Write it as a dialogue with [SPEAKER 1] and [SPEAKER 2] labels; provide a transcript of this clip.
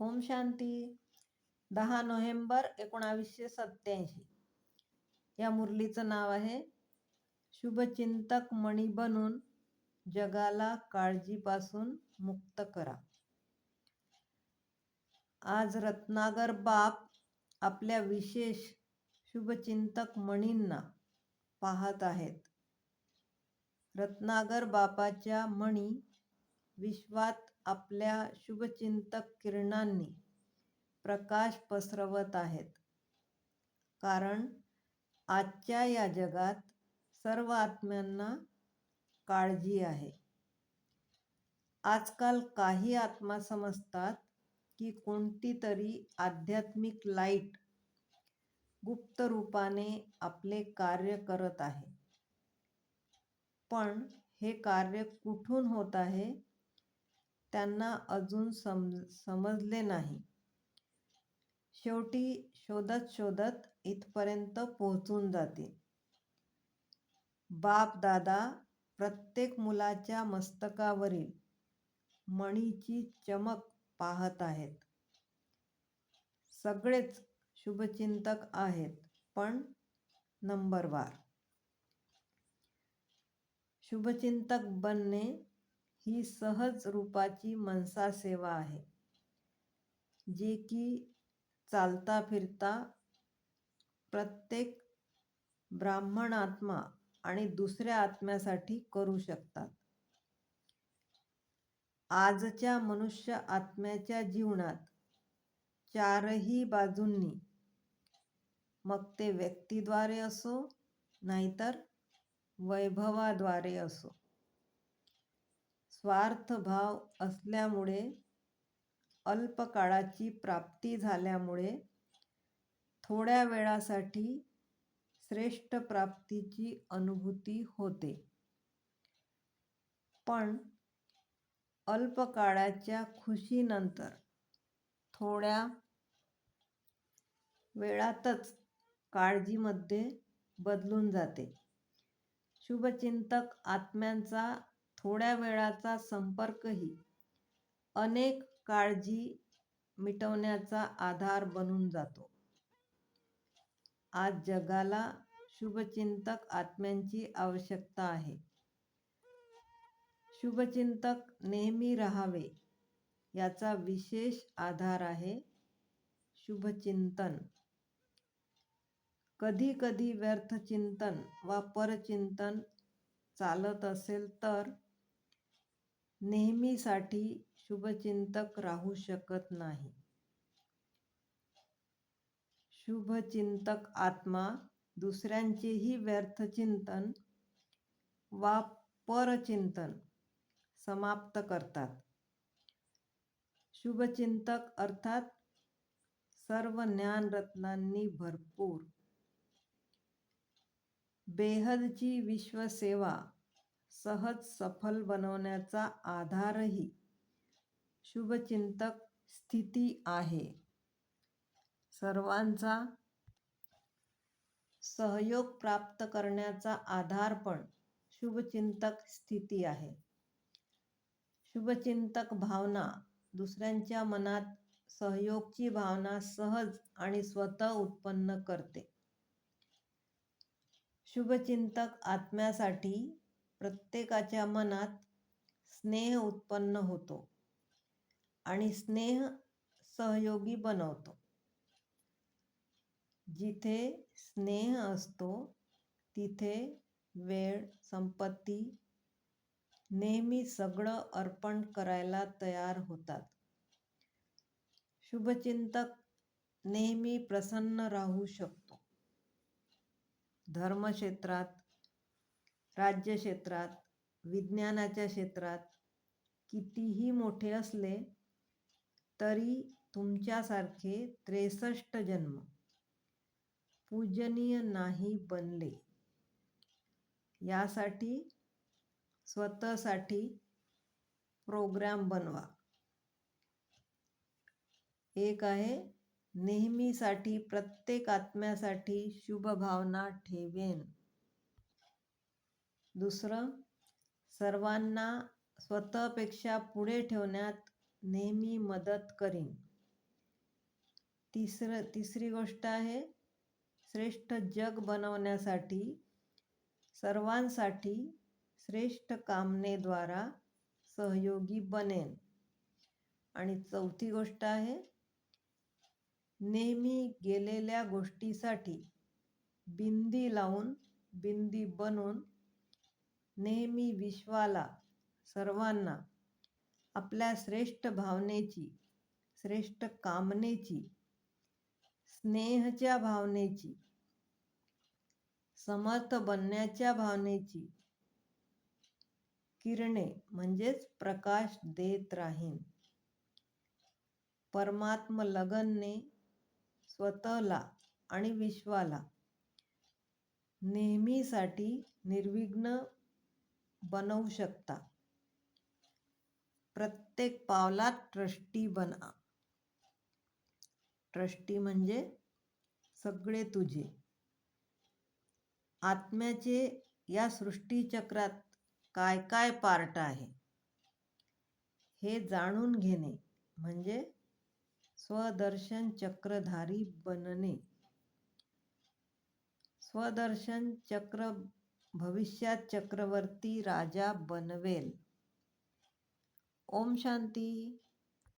[SPEAKER 1] ओम शांती. दहा नोव्हेंबर एकोणावीसशे सत्याऐंशी या मुरलीचं नाव आहे. शुभचिंतक मणी बनून जगाला काळजीपासून मुक्त करा. आज रत्नागर बाप आपल्या विशेष शुभचिंतक मणींना पाहत आहेत. रत्नागर बापाच्या मणी विश्वात आपल्या शुभचिंतक किरणांनी प्रकाश पसरवत आहेत. कारण आजच्या या जगात सर्व आत्म्यांना काळजी आहे. आजकाल काही आत्मा समजतात की कोणती तरी आध्यात्मिक लाइट गुप्त रूपाने आपले कार्य करत आहे. पण हे कार्य कुठून होत आहे? त्यांना अजून सम समजले नाही. शेवटी शोधत शोधत इथपर्यंत पोहोचून जाते. बाप दादा प्रत्येक मुलाच्या मस्तकावरील मणीची चमक पाहत आहेत. सगळेच शुभचिंतक आहेत पण नंबरवार शुभचिंतक बनणे ही सहज रूपाची मनसा सेवा आहे. जे की चालता फिरता प्रत्येक ब्राह्मण आत्मा आणि दुसऱ्या आत्म्यासाठी करू शकतात. आजच्या मनुष्य आत्म्याच्या जीवनात चारही बाजूंनी मग ते व्यक्तीद्वारे असो नाहीतर वैभवाद्वारे असो. स्वार्थभाव असल्यामुळे अल्पकाळाची प्राप्ती झाल्यामुळे थोड्या वेळासाठी श्रेष्ठ प्राप्तीची अनुभूती होते. पण अल्पकाळाच्या खुशीनंतर थोड्या वेळातच काळजीमध्ये बदलून जाते. शुभचिंतक आत्म्यांचा थोड्या वेळाचा संपर्कही अनेक काळजी मिटवण्याचा आधार बनून जातो. आज जगाला शुभचिंतक आत्म्यांची आवश्यकता आहे. शुभचिंतक नेहमी राहावे याचा विशेष आधार आहे शुभचिंतन. कधी कधी व्यर्थ चिंतन वा परचिंतन चालत असेल तर नेहमीसाठी शुभचिंतक राहू शकत नाही. शुभचिंतक आत्मा दुसऱ्यांचेही व्यर्थ चिंतन वा परचिंतन समाप्त करतात. शुभचिंतक अर्थात सर्व ज्ञानरत्नांनी भरपूर. बेहदची विश्वसेवा सहज सफल बनवण्याचा आधारही शुभचिंतक स्थिती आहे. सर्वांचा सहयोग प्राप्त करण्याचा आधार पण शुभचिंतक स्थिती आहे. शुभचिंतक भावना दुसऱ्यांच्या मनात सहयोगची भावना सहज आणि स्वतः उत्पन्न करते. शुभचिंतक आत्म्यासाठी प्रत्येकाच्या मनात स्नेह उत्पन्न होतो आणि स्नेह सहयोगी बनवतो. जिथे स्नेह असतो तिथे वेळ संपत्ती नेहमी सगळं अर्पण करायला तयार होतात. शुभचिंतक नेहमी प्रसन्न राहू शकतो. धर्मक्षेत्रात राज्य क्षेत्रात विज्ञानाच्या क्षेत्रात कितीही मोठे असले तरी तुमच्यासारखे त्रेसष्ट जन्म पूजनीय नाही बनले. यासाठी स्वतःसाठी प्रोग्राम बनवा. एक आहे नेहमीसाठी प्रत्येक आत्म्यासाठी शुभभावना ठेवेन. दुसरं सर्वांना स्वतःपेक्षा पुढे ठेवण्यात नेहमी मदत करीन. तिसरं तिसरी गोष्ट आहे श्रेष्ठ जग बनवण्यासाठी सर्वांसाठी श्रेष्ठ कामनेद्वारा सहयोगी बनेन. आणि चौथी गोष्ट आहे नेहमी गेलेल्या गोष्टीसाठी बिंदी लावून बिंदी बनून नेहमी विश्वाला सर्वांना आपल्या श्रेष्ठ भावनेची श्रेष्ठ कामनेची स्नेहच्या भावनेची समर्थ बनण्याच्या भावनेची किरणे म्हणजेच प्रकाश देत राहीन. परमात्म लगनने स्वतःला आणि विश्वाला नेहमीसाठी निर्विघ्न बनवू शकता. प्रत्येक पावलात ट्रस्टी बना. ट्रस्टी म्हणजे सगळे तुझे. आत्म्याचे या सृष्टीचक्रात काय काय पार्ट आहे? हे जाणून घेणे म्हणजे स्वदर्शन चक्रधारी बनणे. स्वदर्शन चक्र भविष्यात चक्रवर्ती राजा बनवेल. ओम शांती.